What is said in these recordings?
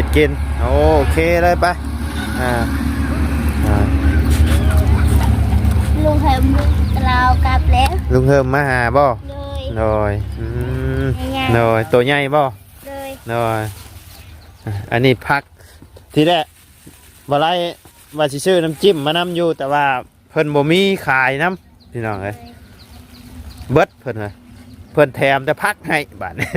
ห็ดกิน โอเคเลยไป อ่า อ่า ลุงเห็มเรากลับแล้วลุงเฮิมมาหาบ่เลยโดยอืมใหญ่ๆโดยตัวใหญ่บ่เลยโดยอะอันนี้พัก ที่แรกบ่ไรว่าสิซื้อน้ำจิ้มมานํอยู่ แต่ว่าเพิ่นบ่มีขายน้ำพี่น้องเอ้ยเบิดเพิ่นว่าเพิ่นแถมแต่พักให้บาดนี้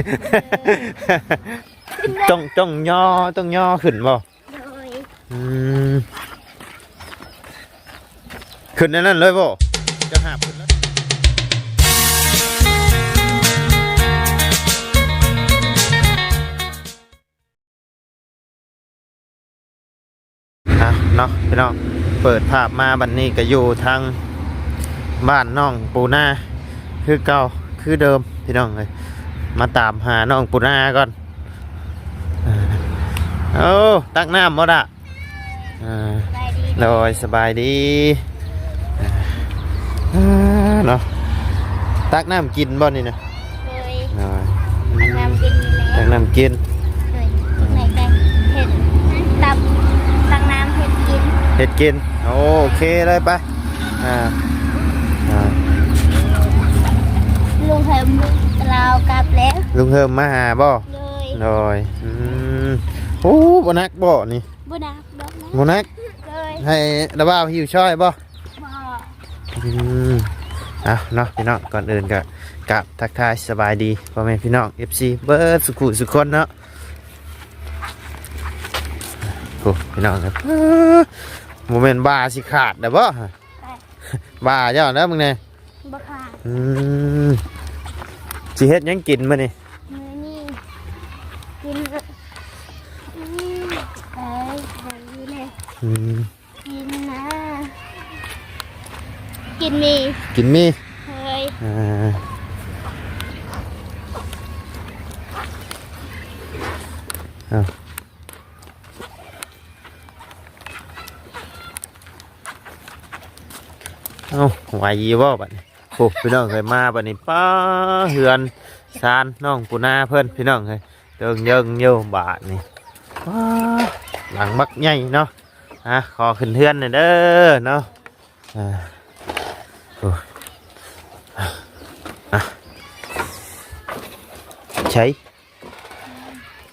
ต้องต้องย่อต้องย่อขึ้นบ่เลยอืมขึ้นในนั้นเลยบ่จะหาบขึ้นแล้วอะเนาะพี่น้องเปิดภาพมาบัดนนี้ก็อยู่ทางบ้านน้องปูนาคือเก่าคือเดิมพี่น้องเลยมาตามหาน้องปูนาก่อนอ่า โอ้ตักน้ำบ่ละอ่าไปดีโดยสบายดีอ่าเนาะตักน้ำกินบ่นี่นะเลยโดยน้ำกินตัแล้กวน้ำกินเลยไหนกันเห็ดตับตักน้ำเห็ดกินเห็ดกิน โอเคเลยไปอ่าอ่าลุงเห็มเรากลับแล้ว ลุงเฮิมมาหาบ่เลยโดยอืม โอ้บนักบ่นี่บุดักดอกนะบนักเลยให้ระบ้าวหิวช่อยบ่บ่อืมเอาเนาะพี่น้องก่อนอื่นก็กับทักทายสบายดีพ่อแม่พี่น้อง FC เบิร์ดสุขุสุขคนเนาะโอ้พี่น้องครับโมเมนต์บาสิขาดเด้อบ่บาเจ้าแล้วมึงเนี่ยบ่ค่ะอืมสิเฮ็ดหยังกินมื้อนี่ มือนี่กินอืมเอ้ยแบบนี้เลย อืม กินนะ กินมีกินมีเฮ้ยอ่าเอาเอาไหวยี่บ่บัดนี้โอ้พี่น้องเคยมาบัดนี้ป้าเฮือนซานน้องปูนาเพิ่นพี่น้องเคยเดิงเยิงเยี่ยวบาทนี่ว้าหลังบักใหญ่เนาะ อะขอขึ้นเฮือนหน่อยเด้อเนาะอ่าโอ้อะใช้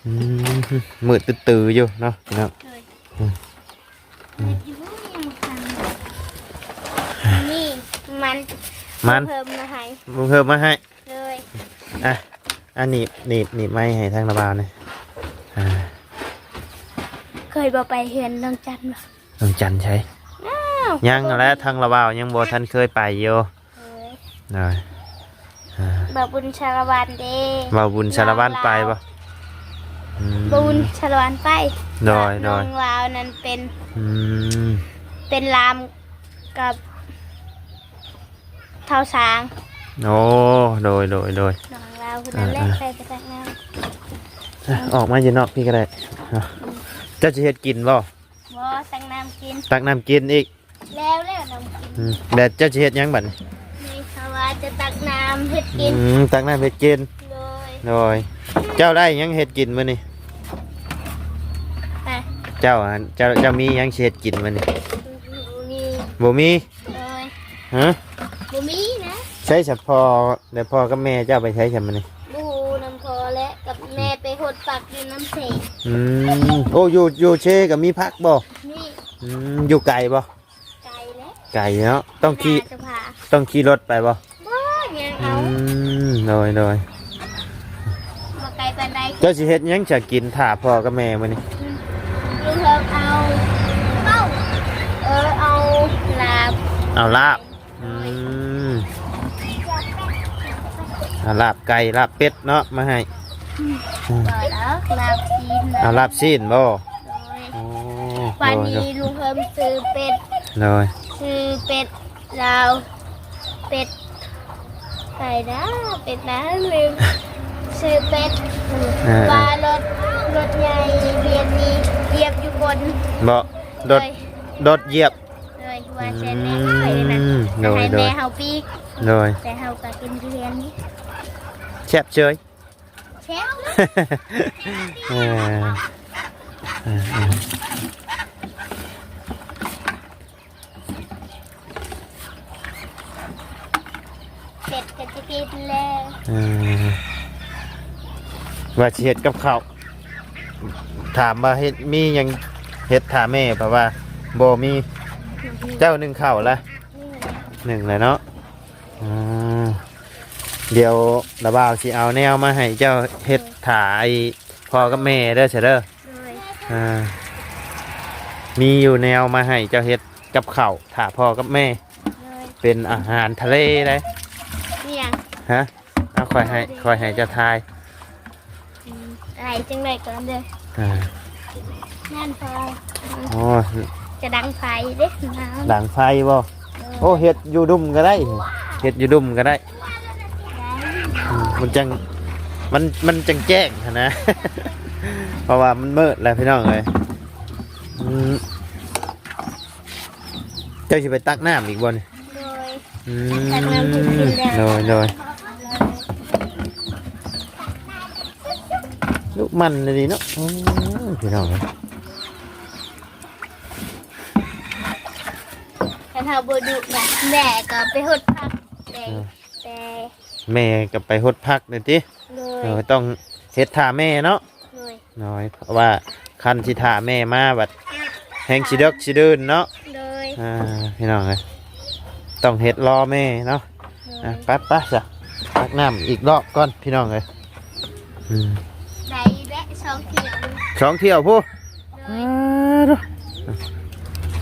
อืมมืดตื้อๆอยู่เนาะพี่น้องเลยอืมนี่มันมันเพิ่มมาให้ลุงเพิ่มมาให้เลยอะอันนี้หนีบหนีบไม่ให้ทางระบาวเนี่ยอ่า เคยบอกไปเฮือนน้องจันทร์บ่น้องจันใช้อ้าวยังแล้วทางระบาวยังบ่ทันเคยไปอยู่เอ้ยนะอ่าบาบุญชาละวันเด้บ่าวบุญสารวัตรไปปะอืมบาบุญชาละวันไปโดยน้โดอยงลาวนั้นเป็นอืมเป็นลามกับเท้าช้างโอ้โดยโดยโดยน้องลาวคนนั้นแหละอ่าไปไปตักน้อะออกมาอยู่นอกพี่ก็ได้อะ เจ้าจะเฮ็ดกินบ่ำบ่ตักน้ำกิน ตักน้ำกินอีกแล้วแล้วน้ำกินอืมแต่เจ้าจะเฮ็ดหยังบัดนี้นี่เขาว่าจะตักน้ำเฮ็ดกินอืมตักน้ำเฮ็ดกินเลยโดยเจ้าได้หยังเฮ็ดกินมื้อนี้ ไปเจ้าอะเจ้าเจ้ามีหยังสิเฮ็ดกินมื้อนี้นี่บ่มีเลยฮะบ่มีนะ ใช้เฉพาะเดี๋ยวพ่อกับแม่เจ้าไปใช้ใช่ไหมนี่บูน้ำพอและกับแม่ไปหดปักอยู่น้ำเสกอืมโอ้อยู่อยู่เชกับมีพักบ่นี่อืมอยู่ไกลบ่ไก่และไกลเนาะต้องขี่จะพาต้องขี่รถไปบ่บ่ยังอืเอามโดยโดยมาไก่ปันไดเจ้าสิเฮ็ดหยังจะกินถ่าพ่อกับแม่มื้อนี้ลุงเฮิมเอาเป้าเออเอาลาบเอาลาบอืมเอาลาบไก่ลาบเป็ดเนาะมาให้อืม ก่อนแล้วลาบจีนเอาลาบซีนบ่โดยโอ้วันโดยนี้ลุงเฮิมซื้อเป็ดโดยซื้อเป็ดลาวเป็ดไก่นะเป็ดนะลืมซื้อเป็ดเออปลารถรถใหญ่เบียดนี้เหยียบอยู่บนบ่โดดเลยโดดเหยียบ เลยว่าเชนแม่ไปนะอืมโดยให้โดย แม่เฮาปีกโดยแต่เฮาก็กินเรียนนี่ แซ่บเชย เป็ดก็จะกินแล้วอ่าว่าสิเฮ็ดกับข้าวถามว่าเฮ็ดมีหยังเฮ็ดถามแม่เพราะว่าบ่มีเจ้าหนึ่งข้าวละหละหนึ่งเลยเนาะอ่าเดี๋ยวระบ่าวสิเอาแนวมาให้เจ้าเฮ็ด ถาไอพ่อกับแม่เด้อเสยเด้อโดยอ่ามีอยู่แนวมาให้เจ้าเฮ็ดกับข้าวถาพ่อกับแม่ โดยเป็นอาหารทะเลเลยเนี่ยฮะเอาคอยให้คอยให้เจ้าทายอืมอะไรจังเลยก่อนเด้ออ่านั่นพอโอ้จะดังไฟเด้น้ำดังไฟบ่โอ้เฮ็ดอยู่ดุมก็ได้เฮ็ดอยู่ดุมก็ได้อืมมันจัง มันมันจังแจ้งหั้นนะ เพราะว่ามันมืดแล้วพี่น้องเลยอืมเจ้าสิไปตักน้ำอีกบ่นี่โดยอืตักน้ำกินกินแล้วโดยโดยลูกมันเลยดีเนาะโอ้ยพี่น้องเอ้ยกันเฮาบ่ดุแบบแม่ก็ไปหดพักแต่แต่แม่ก็ไปหดพักเลยติ โดเอยอต้องเฮ็ดท่าแม่เนาะโดย น้อยเพราะว่าคันสิท่าแม่มาบัดแหงสิเดกสิเดินเนาะโดย อ่าพี่น้องเอ้ยต้องเฮ็ดรอแม่เนาะโดอะยไปั๊บปั๊บจ้ะตักน้ำอีกรอบก่อนพี่น้องเอ้ยอืมได้แวะสองเที่ยวสองเที่ยวผู้โดย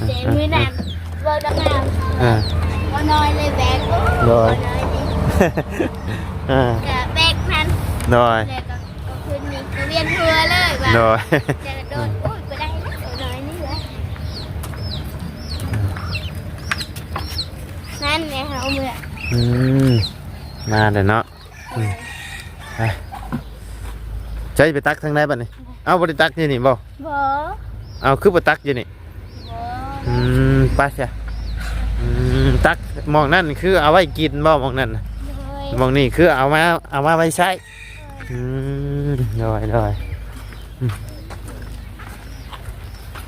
เจมือนั้นบ่ดังน้ำอ่าบ่น้อยเลยแบกโอ้โดบ่ยน้อยนี่อ่าก็แบ กนั้นน้อยแล้วก็ก็คืนนี้ก็เวียนหัวเลยว่าน้อยจะโดนโอ้ยบ่ได้แล้วบ่น้อยนี่แหละนั่นไงเฮาเมื่ออืมมาเดี๋ยวเนาะอืมไปใช้ไปตักทางไหนบัดนี้เอาบริตักอยู่นี่บ่บ่เอาคือบ่ตักอยู่นี่บ่อืมไปเสียอืมตักหมองนั่นคือเอาไว้กินบ่หมองนั่นน่ะโดยหมองนี่คือเอามาเอามาไว้ใช้อื มลอยลอย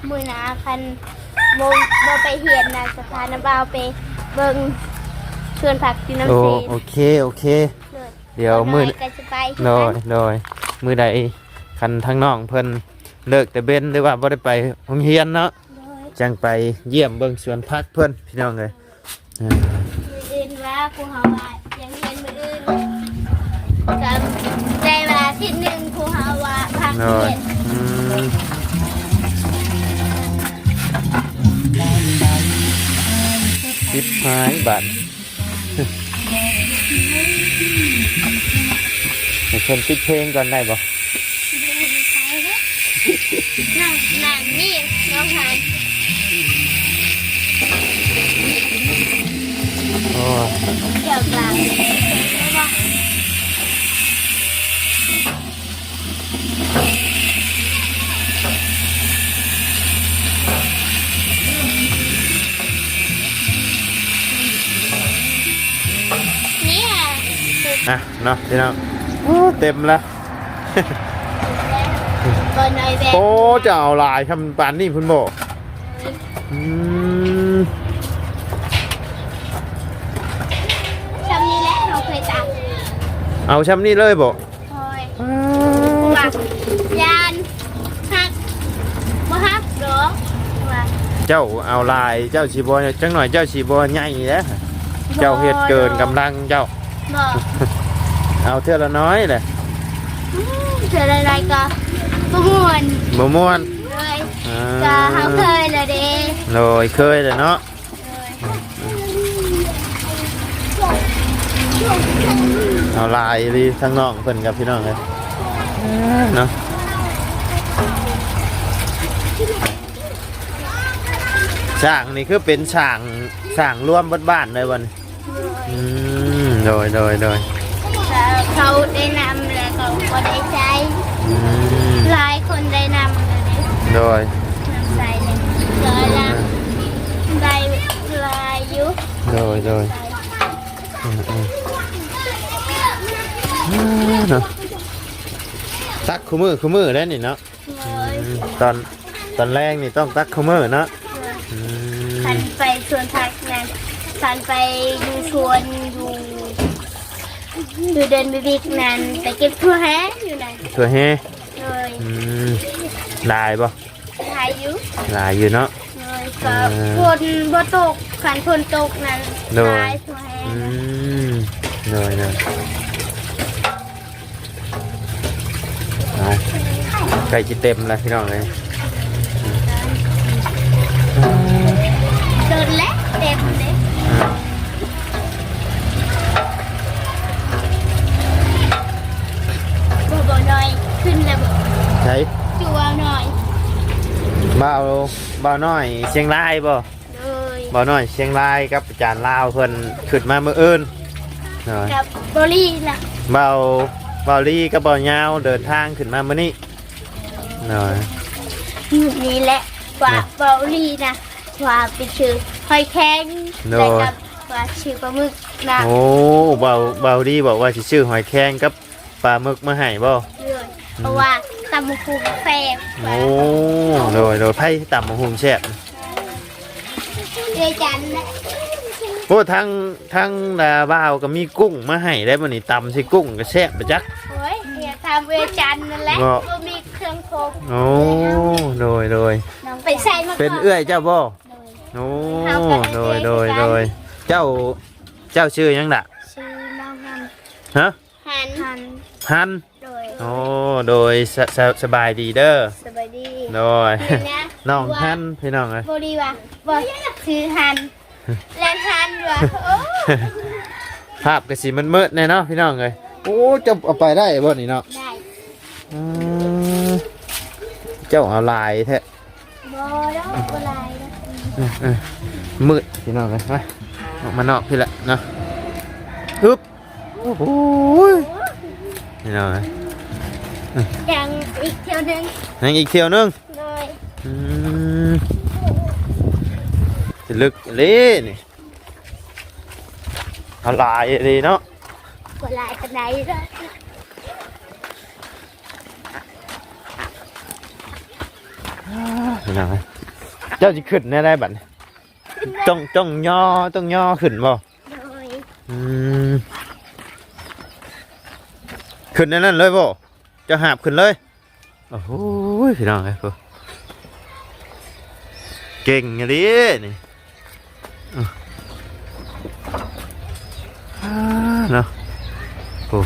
มือหนาคันบ่บ่ไปเฮียนนะสถานบ่าวไปเบิ่งชวนผักกินน้ำโอ้เซโอเคโอเคเลยเดี๋ยวมือก็จะไปที่ลอนั่ยนลอยมือใดคันทั้งน้องเพิ่นเลิกแต่เบนหรือว่าบ่ได้ไปโรงเรียนเนาะโดยจังไปเยี่ยมเบิ่งสวนพักเพิ่นพี่น้องเลยอ่ามืออื่นว่าครูเฮาว่ายังเรียนมืออื่นกับ ได้เวลาที่หนึ่งครูเฮาว่าพักลเรีอยยนอืมสิบหายบาทให้เพิ่นปิดเพลงก่อนได้บ่นั่งนั่งนี่น้องหานโอ้ย เกี่ยวกลางไม่ว่า เนี่ยสุดอะเนาะพี่น้องโอ้เต็มแล้วก็น้อยแบกโอ้จะเอาลายทำปานนี่พุ่นบอกอืมจำนี้แหละเราเคยตักเอาช้ำนี่เลยบอก คอยว่ายานหักบ่ฮักหรอว่า เจ้าเอาลายเจ้าชีบอจังหน่อยเจ้าชีบอใหญ่แล้วเจ้าเฮ็ดเกินกำลังเจ้า บ่เอาเท่าละน้อยเลยอืมเจออะไรก็บ่ม่วนบ่ม่วนเลยอ่ก็เฮาเคยและเด้โดยเคยเลยเนาะเอาลายรีทั้งน้องเพิ่นกับพี่น้องเลยเนาะ ช่างนี่คือเป็นช่างช่างร่วมเบดบ้านเลยวันนี้อืมโดยโดยโดยก็เขาได้นำแล้วก็บ่ได้ใช้อืมหลายคนได้นำเลยเด้โดยนำใส่เลยก็ละได้หลายอยู่โดยโดยอืมอืมอ่าเนาะตักคู่มือคู่มือได้นี่เนาะเลยอืมตอนตอนแรกนี่ต้องตักข้าวมือเนาะ อืมพันไปสวนผักนั้นพันไปดูชวนดูดูเดินไปบิ๊กนั้นไปเก็บทั่วแฮอยู่นั่นตัวเฮเลยอืมลายบ่ถ่ายอยู่ลายอยู่เนาะ เลยก็เออ ฝนบ่ตกขันฝนตกนั้นโดยถ่ายทั่วแฮอืนะมหน่อยหน่อยเอาไก่จิเต็มแล้วพี่น้องเลย เดินและเต็มเลย อืม บ่บ่หน่อยขึ้นแล้วบ่ ใช้ จัวหน่อย บ่าวบ่าวน้อยเชียงรายบ่เลยบ่าวน้อยเชียงรายกับอาจารย์ลาวเพิ่นขึ้นมาเมื่ออื่นหน่อยกับโบลี่ล่ะเบาเบาลี่กับเบายาวเดินทางขึ้นมาเมื่อนี้หน่อยนี่แหละว่าโบลี่นะว่าไปชื่อหอยแข็งโดแล้วยกับว่าชื่อปลาหมึกนะโอ้เบาเบาลี่บอกว่าสิชื่อหอยแครงกับปลาหมึกมาให้บ่ เลยเพราะว่าตำมะพุงแฟบโอ้โดยโดยไผ่ต่ำมะฮุงแซ่บเอยจันนะโอ้ทั้งทั้งดาบ่าวก็มีกุ้งมาให้ได้บ่นี่ตำสิกุ้งก็แซ่บไปจัก โอ้ยอยากทำเอยจันนั่นแหละบ่ ก็มีเครื่องโคกโอ้โดยโดยน้องไปใส่มาก่เป็นเอื้อยเจ้าบ่โอ้โดยโดยโดยเจ้าเจ้าชื่อหยังล่ะชื่อน้องฮันฮะฮันฮันฮัน โดยโอ้โดยสสสบายดีเด้อสบายดีโดยนี่นะน้องฮันพี่น้องเลยบดีว่ะบอชื่อฮันแลนฮันว่ะโอ้ภาพกระสีมันมืดๆแน่เนาะพี่น้องเลยโอ้จะเอาไปได้บ่นี่เนาะได้อืมเจ้าเอาลายแท้บอแล้วบลายนะอืมอืมมืดพี่น้องเลยมาออกมานอกพี่ละเนาะฮึบโอ้โหพี่น้องเลย ยังอีกเที่ยวหนึงยังอีกเที่ยวหนึงเลยอืมจะลึกเลยนี่เอาลายดีเนาะบลายกันไหนด้วยพี่น้องเอ้ยเจ้าจะขึ้นได้ได้บัดนี้ต้องต้องย่อต้องย่อขึ้นบ่เลยอืมขึ้นในนั้นเลยบ่ จะหาบขึ้นเลย โอ้โหพี่น้องไอ้ยพวกเก่งอย่างนี้นี่อะอ่าเนาะโอ้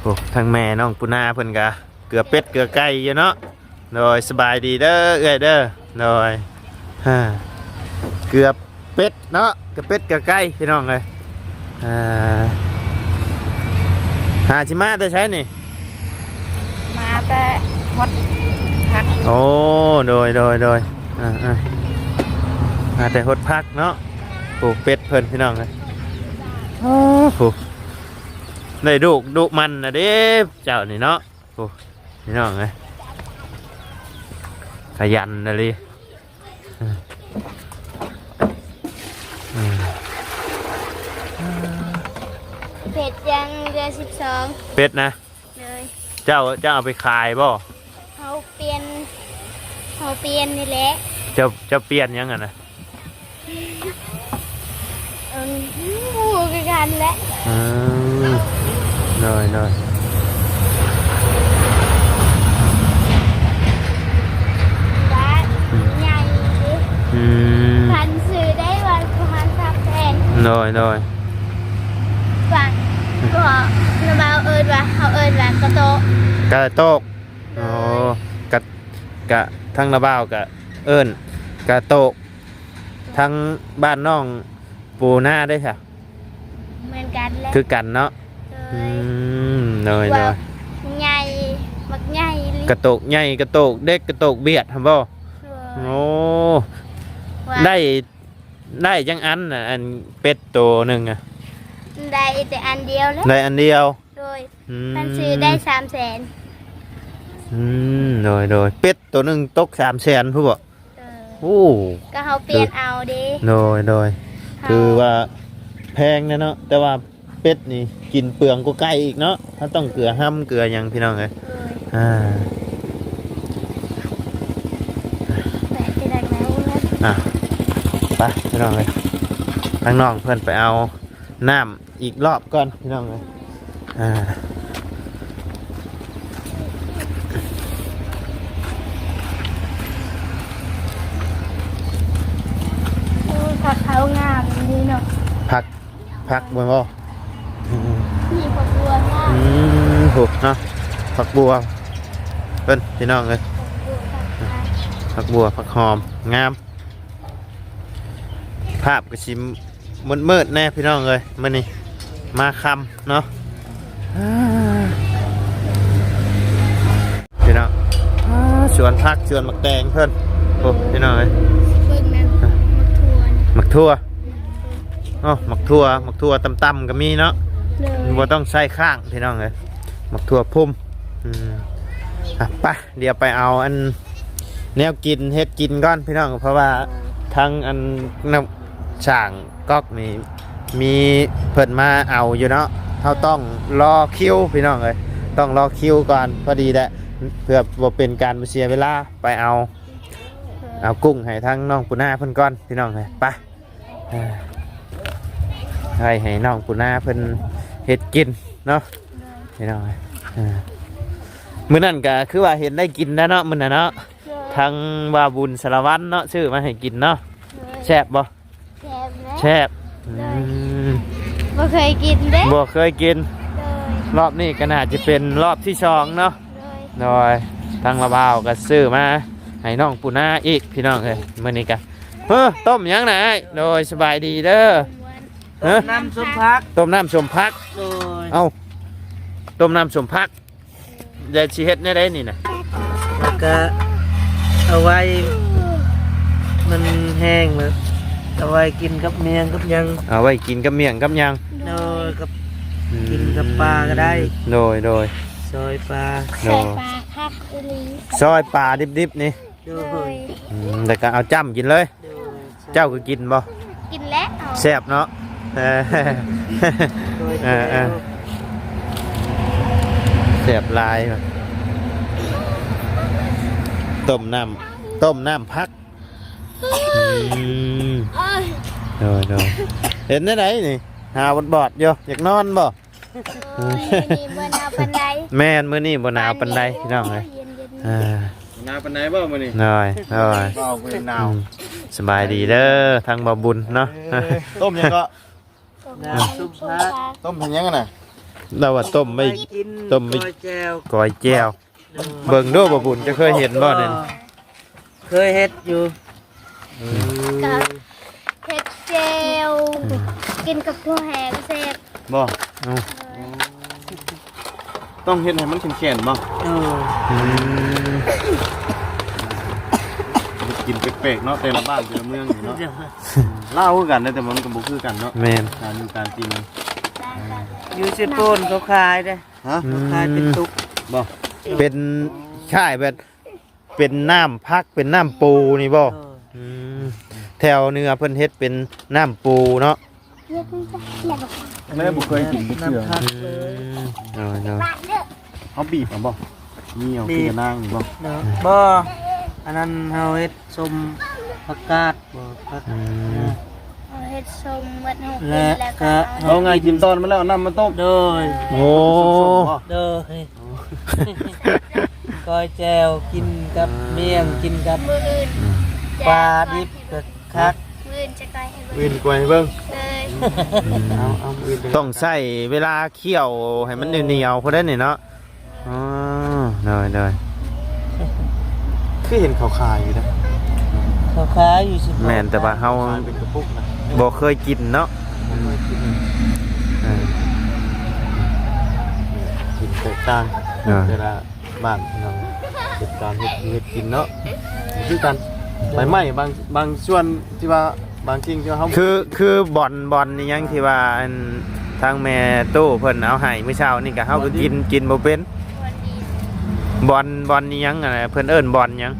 โอ้ทางแม่น้องปุนาเพิ่นกะเกือเป็ดเกือไก่อยู่เนาะโดยสบายดีเด้อเอ้ยเด้อโดยฮ่าเกือเป็ดเนาะเกือเป็ดเกือไก่พี่น้องเลยอ่า หาชิมาแต่ใช้นี่ มาแต่หมดพักโอ้โดยโดยโดยอ่าอ่ามาแต่หดพักเนาะปลูกเป็ดเพิ่นพี่น้องเลยโอ้โหได้ดุดุมันนะเด้เจ้านี่เนาะโอ้พี่น้องเลยขยันนะลิอ่าอืม เผ็ ดยังเดือนสิบสองเป็ดนะ เลยเจ้าเจ้าเอาไปขายบ่เขาเปลี่ยนเขาเปลี่ยนนี่แหละเจ้าเจ้าเปลี่ยนยังไงนะเอืมหมูคือกันแหละอืมโดยโดยร้านใหญ่ดิอืมพันซื้อได้วันพันสับแทนโดยโดยฟัง ก็นมาเอิญว่าเขาเอิญว่ากระโตะกะโตกโอ้กะกะทั้งระบ้าวกะเอิ้นกะโตก ทั้งบ้านน้องปูหน้าได้ค่ะเหมือนกันแหละคือกันเนาะเลอืยมโดยโดว่ายใหญ่มักใหญ่ลิกระโตกใหญ่กระโตกเด็กกระโตกเบียดครับบ่โอ้ว่าได้ได้จังอันน่ะอันเป็ดตัวหนึ่งอะ ได้แต่อันเดียวแล้วได้อันเดียวโดยอืมพันซื้อได้สามแสนอืมโดยโดยเป็ดตัวหนึ่งตกสามแสนผู้บ่เออโอ้ก็เขาเปลี่ยนเอาดิโดยโดยเขาคือว่าแพงนะเนาะแต่ว่าเป็ดนี่กินเปลืองก็ไก่อีกเนาะถ้าต้องเกลือห้ำเกลือหยังพี่น้องเลยเลยอ่าแต่ที่ได้แล้วนะอะไปพี่น้องเลยทางน้องเพื่อนไปเอา น้ำอีกรอบก่อนพี่น้องเลยอ่าโอ้ยผักเขางามดีเนาะพักพักบนบ่อืมมีผักบัวงามอืมโหเนาะผักบัวเพิ่นพี่น้องเลยผักบัวผักกาดผักบัวผักหอมงาม ภาพกระชิม มืดมืดๆแน่พี่น้องเลยมื่อนี้มาคำเนาะอ่าพี่น้องอ่าสวนพักสวนมักแตงเพิ่นโอ้พี่น้องเลยเบิ่งนั่นมักทัวนี่มักทั่วโอ้มักทั่วมักทั่วต่ำๆก็มีเนาะเลยบ่ต้องใส่ข้างพี่น้องเลยมักทั่วพุ่มอืมอะไปเดี๋ยวไปเอาอันแนวกินเฮ็ดกินก่อนพี่น้องเพราะว่าทั้งอันน้ำช่าง ก๊อกนี่มีเพิ่นมาเอาอยู่เนาะเขาต้องรอคิวพี่น้องเลยต้องรอคิวก่อนพอดีแหละเพื่อบ่เป็นการเสียเวลาไปเอา เอากุ้งให้ทั้งน้องปูนาเพิ่นก่อนพี่น้องเลยไปอ่าให้ให้น้องปูนาเพิ่นเฮ็ดกินเนาะพี่น้องเอ้ยอ่ามื้อนั้นก็คือว่าเห็นได้กินแล้วเนาะมื้อนั้นเนาะทางวาบุญสารวัตรเนาะชื่อมาให้กินเนาะแซ่บบ่แซ่ บนะแซ่บอืมบ่เคยกินเด้บ่เคยกินเลยรอบนี้ก็น่าจะเป็นรอบที่สองเนาะเลยโดยทางระบาวก็ซื้อมาให้น้องปูนาอีกพี่น้องเอ้ยมื้อนี้ก็เฮ้อต้มหยังนะโดยสบายดีเด้อเฮ้อน้ำซุปพักต้มน้ำสมพัก โดยเอ้าต้มน้ำสมพักยายสิเฮ็ดแน่ได้นี่น่ะแล้วก็เอาไว้ มันแห้งแล้ว เอาไว้กินกับเมียงกับหยังเอาไว้กินกับเมี่ยงกับหยังโดยกับกินกับปลาก็ได้โดยโดยซอยปลาโดใส่ยปลาคักอีหลีซอยปลาดิบๆนี่โดเลยยอืมแต่ก็เอาจ้ำกินเลย โดยเจ้าก็กินบ่กินแล้วเอาแซ่บเนาะเออ โดยเออเออ แซ่บหลายว่ะต้มน้ำต้มน้ำพักอืมเอ้ย โดยโดยเห็นได้ไหนนี่หาบดบอดอยู่อยากนอนบ่โอ้ยนี่เมื่อนาปันไดแม่นมื้อนี้บ่หนาวปานใดพี่น้องเอ้ยเย็นเย็นอ่านาปันไหนบ่มื้อนี้น้อยน้อยเบาเป็นหนาวอืมสบายดีเด้อทางบ่บุญเนาะต้มยังก็น้ำซุปพักต้มทำยังกันน่ะเราว่าต้มไม่กินต้มไม่ซอยแจวก้อยแก้วโดยเบิ่งดูบ่บุญจะเคยเห็นบ่นั่นเคยเฮ็ดอยู่ กับเผ็ดเจลกินกับถั่วแห้งแซ่บบ่เอ้าต้องเฮ็ดให้มันแข็งๆบ่โดยอืมกินแปลกๆเนาะแต่ละบ้านแต่ละเมืองนี่เนาะเล่าคือกันนะแต่มันก็บ่คือกันเนาะแม่นการอยู่การกินมันอยู่เซโปนเขาขายเด้ฮะเขาขายเป็นตุกบ่เป็นค่ายแบบเป็นน้ำพักเป็นน้ำปูนี่บ่โดยอืมแถวเหนือเพิ่นเฮ็ดเป็นน้ำปูเนาะเยอะขึ้นจ้ะแล้วก็แม่บ่เคยกินเชื่อน้ำพักอืเลยมเอาเนาะบ้านเด้อเฮาบีบเอาบ่นี่เอาคือกระนางนี่บ่เนาะบ่อันนั้นเฮาเฮ็ดสมผักกาดบ่ผักอืม เอาเฮ็ดส้มวัดหกและแล้วก็ก็เอาไงกินตอนมันแล้วเอาน้ำมาต้มโดยโอ้บ่โดยก้อยแจวกินกับเมี่ยงกินกับมืออื่นปลาดิบกับ คักมืออื่นจะไกลให้เบิ่วิงนกวยให้เบิ่งเลยเอาเอาวินต้องใส่เวลาเคี่ยวให้มันเหนียวๆพอได้นี่เนาะอ๋อได้ได้คือเห็นเขาขายอยู่นะเขาขายอยู่สิบแม่นแต่ว่าเฮาขายเป็นกระปุกนะบ่เคยกินเนาะเออ กินแตกต่างอ่า เวลาบ้านเราเฮ็ดการเฮ็ดเฮ็ดกินเนาะคือกัน ใบไม้บางบางส่วนที่ว่าบางสิ่งที่ว่าเฮาคือคือบ่อนบ่อนนี่ยังที่ว่าอันทางแม่ตู้เพิ่นเอาให้มื้อเช้านี่ก็เฮาก็กินกินบ่เป็นวันนี้บ่อนบ่อนนี่ยังอะนะเพิ่นเอิ้นบ่อนหยัง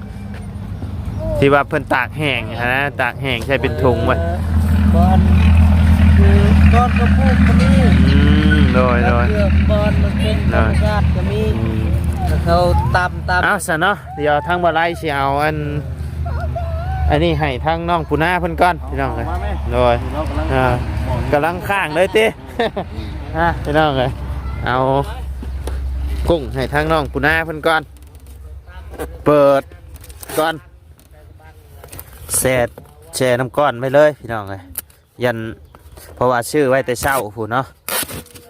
ที่ว่าเพิ่นตากแห้งอะนะตากแห้งใช้เป็นถุงไว้บอนคือตก่อนก็ปลูกก็มีอืมโดยโดยเกือบบอนมันเป็นธรรมชาติก็มีอืมแล้วเขาตำตำเอาซะเนาะเดี๋ยวทางบ่ไล่สิเอาอัน อันนี้ให้ทางน้องปูนาเพิ่นก่อนพี่น้องเอ้ยมาไหมโดยเรากำลังอ่ามองกำลังข้างเลยติฮะพี่น้องเลยเอากุ้งให้ทางน้องปูนาเพิ่นก่อน เปิดก่อนแช่แช่น้ำก้อนไปเลยพี่น้องเลยยันเพราะว่าชื่อไว้แต่เช้าผู้เนาะ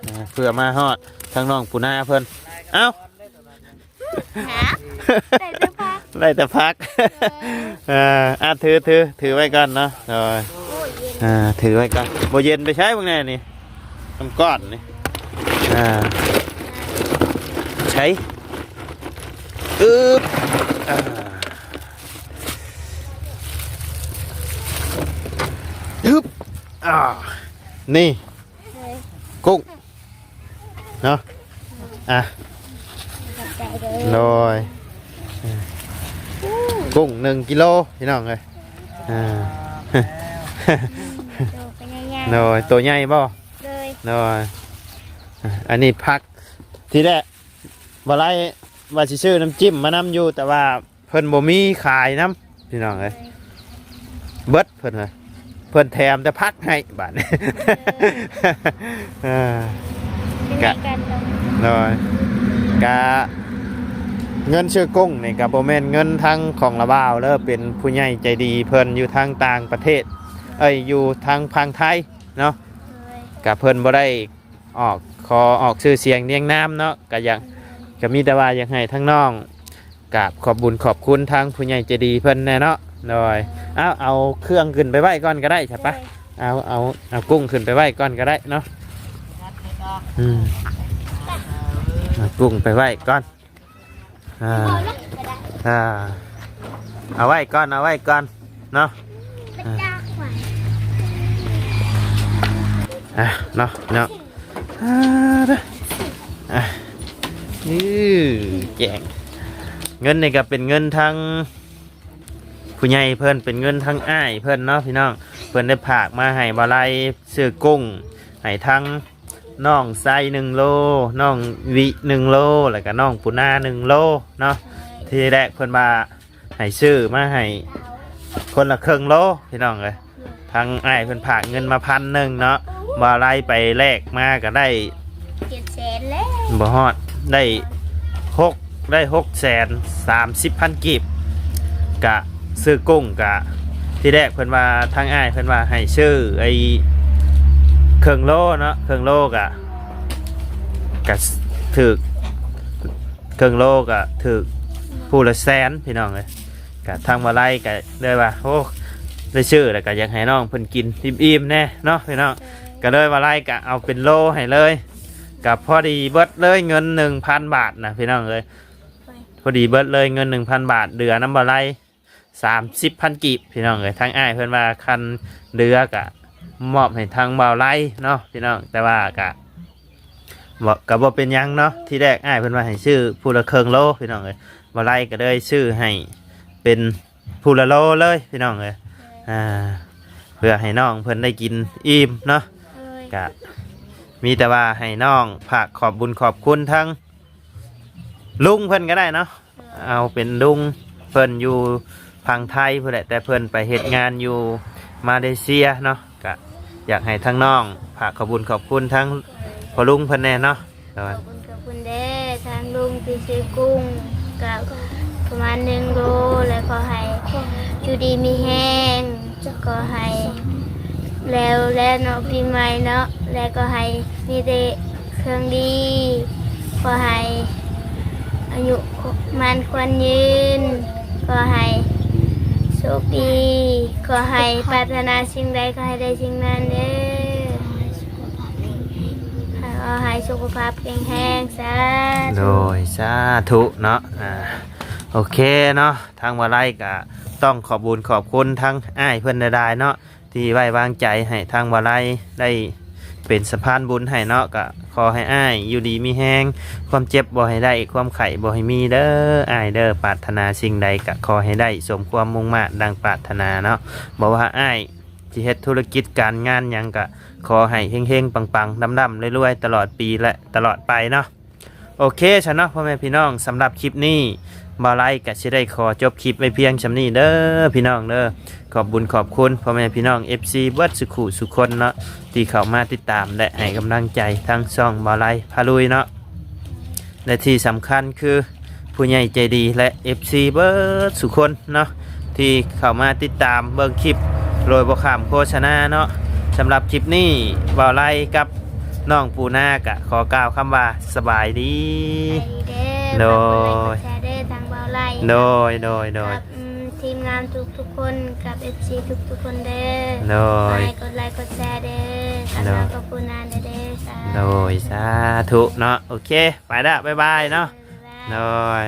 อ่าเพื่อมาฮอดทางน้องปูนาเพิ่นเอ้า หาแต่เสื้อผ้าไล่แต่พักเอ่าอะถือถือถือไว้ก่อนเนาะโดยโอ้ยเย็นอ่าถือไว้ก่อนโบเย็นไปใช้พวกนี้นี่น้ำก้อนนี่อ่าใช้อึ๊บอ่าอึ๊บอ่านี่เลยกุ้งเนาะอะขอบใจเลโดยย กุ้งหนึ่งกิโลพี่น้องเลยอ่าดูเป็นยังไงโดยตัวใหญ่บ่เลยโดยอันนี้พักที่แรกบ่ไรว่าสิซื้อน้ำจิ้มมานำอยู่ แต่ว่าเพิ่นบ่มีขายน้ำพี่น้องเอ้ยเบิดเพิ่นว่าเพิ่นแถมแต่พักให้บาดนี้อ่าเป็นยังไงกันลงโดยกะ เงินชื่อกุ้งนี่กับโบแมนเงินทั้งของละบ่าวเด้อเป็นผู้ใหญ่ใจดีเพิ่นอยู่ทางต่างประเทศ เอ้ยอยู่ทางพังไทยเนาะกับเพิ่นบ่ได้ออกขอออกชื่อเสียงเรียงน้ำเนาะก็อยากก็มีแต่ว่าอยากให้ทั้งน้องกับขอบบุญขอบคุณทางผู้ใหญ่ใจดีเพิ่นแน่เนาะโดยเอาเอาเครื่องขึ้นไปไหว้ก่อนก็ได้ใช่ปะเอาเอาเอากุ้งขึ้นไปไหว้ก่อนก็ได้เนาะอืมเอากุ้งไปไหว้ก่อน อ่าเอาละก็ได้อ่าเอาไว้ก่อนเอาไว้ก่อนเนาะเป็นดาวหวานอะเนาะเนาะอ่าเด้ออะนี่แจงเงินนี่ก็เป็นเงินทางผู้ใหญ่เพิ่นเป็นเงินทางอ้ายเพิ่นเนาะพี่น้องเพิ่นได้ผากมาให้บาลัยซื้อกุ้งให้ทั้ง น้องไซหนึ่งโลน้องวิหนึ่งโลแล้วก็น้องปูนาหนึ่งโลเนาะที่แรกเพิ่นมาให้ซื้อมาให้คนละครึ่งโลพี่น้องเลยทางไอ้ายเพิ่นผากเงินมาพันหนึ่งเนาะบาไล่ไปแลกมาก็ได้เจ็ดแสนแล้วบ่ฮอดได้หกได้หกแสนสามสิบพันกีบกะซื้อกุ้งกะที่แรกเพิ่นว่าทางอ้ายเพิ่นว่าให้ชื่อไอ้ เครื่องโลเนาะเครื่องโลกะกะถึกเครื่องโลกะถึกผู้ละแสนพี่น้องเลยกะทางบาไล่กะเลยว่าโอ้ได้ชื่อแล้วก็อยากให้น้องเพิ่นกินอิ่มๆแน่เนาะพี่น้องก็เลยว่าไล่ก็เอาเป็นโลให้เลยกับพอดีเบิดเลยเงินหนึ่งพันบาทนะพี่น้องเลยพอดีเบิดเลยเงินหนึ่งพันบาทเดือน้ำบาไล่สามสิบพันกีบพี่น้องเลยทั้งอ้ายเพิ่อนว่าคันเดือกะ มอบให้ทางบ่าวไล่เนาะพี่น้องแต่ว่ากะบอกกับว่าเป็นหยังเนาะที่แรกอ้ายเพิ่นว่าให้ชื่อผู้ละเคิงโลพี่น้องเลยบ่าวไล่ก็เลยชื่อให้เป็นผู้ละโลเลยพี่น้องเลยอ่าเพื่อให้น้องเพิ่นได้กินอิ่มเนาะเลยกะมีแต่ว่าให้น้องฝากขอบบุญขอบคุณทั้งลุงเพิ่นก็ได้เนาะเอาเป็นลุงเพิ่นอยู่พังไทยเพื่อแหละแต่เพิ่นไปเหตุงานอยู่มาเลเซียเนาะกะ อยากให้ทั้งน้องฝากขอบุญขอบคุณทั้งพอลุงเพิ่นแน่เนาะขอบคุณกับคุณเด้อทางลุงที่ซื้อกุ้งกับประมาณหนึ่งโลแล้วก็ให้อยู่ดีมีแห้งก็ให้แล้วแล้วเนาะปีใหม่เนาะแล้วก็ให้มีแต่เครื่องดีก็ให้อายุมันควรยืนก็ให้ โชคดีก็ให้ปรารถนาสิ่งใดก็ให้ได้สิ่งนั้นเด้อขอให้สุขภาพแข็งแรงสาโดธุยสาธุเนาะอ่าโอเคเนาะทางวาไลกะต้องขอบบุญขอบคุณทั้งอ้ายเพื่อนได้เนาะที่ไว้วางใจให้ทางวาไลได้ เป็นสะพานบุญให้เนาะก็ขอให้อ้ายอยู่ดีมีแห้งความเจ็บบ่ให้ได้ความไข่บ่ให้มีเด้ออ้ายเด้อปรารถนาสิ่งใดก็ขอให้ได้ สมความมุ่งมา่ดังปรารถนาเนาะบอกว่าอ้ายที่เฮ็ดธุรกิจการงานยังก็ขอให้เฮงๆปังๆดำๆรวยๆตลอดปีและตลอดไปเนาะโอเคฉันเนาะพ่อแม่พี่น้องสำหรับคลิปนี้ บาไลก็สิได้ขอจบคลิปไว้เพียงชำนี้เด้อพี่น้องเด้อขอบบุญขอบคุณพ่อแม่พี่น้อง FC เบิดสุขุสุคนเนาะที่เข้ามาติดตามและให้กำลังใจทั้งช่องบาไลพาลุยเนาะและที่สำคัญคือผู้ใหญ่ใจดีและ FC เบิดสุคนเนาะที่เข้ามาติดตามเบิ่งคลิปโดยบ่ขามโฆษณาเนาะสำหรับคลิปนี้บาไลกับน้องปูนากะขอกล่าวคำว่าสบายดีด โดย ฝากกดไลค์กดแชร์เด้อทางเบาไล่โดยโดยโดยกับอืมทีมงานทุกทุกๆคนกับเอฟซีทุกทุกๆคนเด้อโดยไปกดไลค์กดแชร์เด้อกับโดยน้องกับปูนานเด้อเด้อสาโดยสาธุเนาะโอเค ไปละบ๊ายบายเนาะธุโดย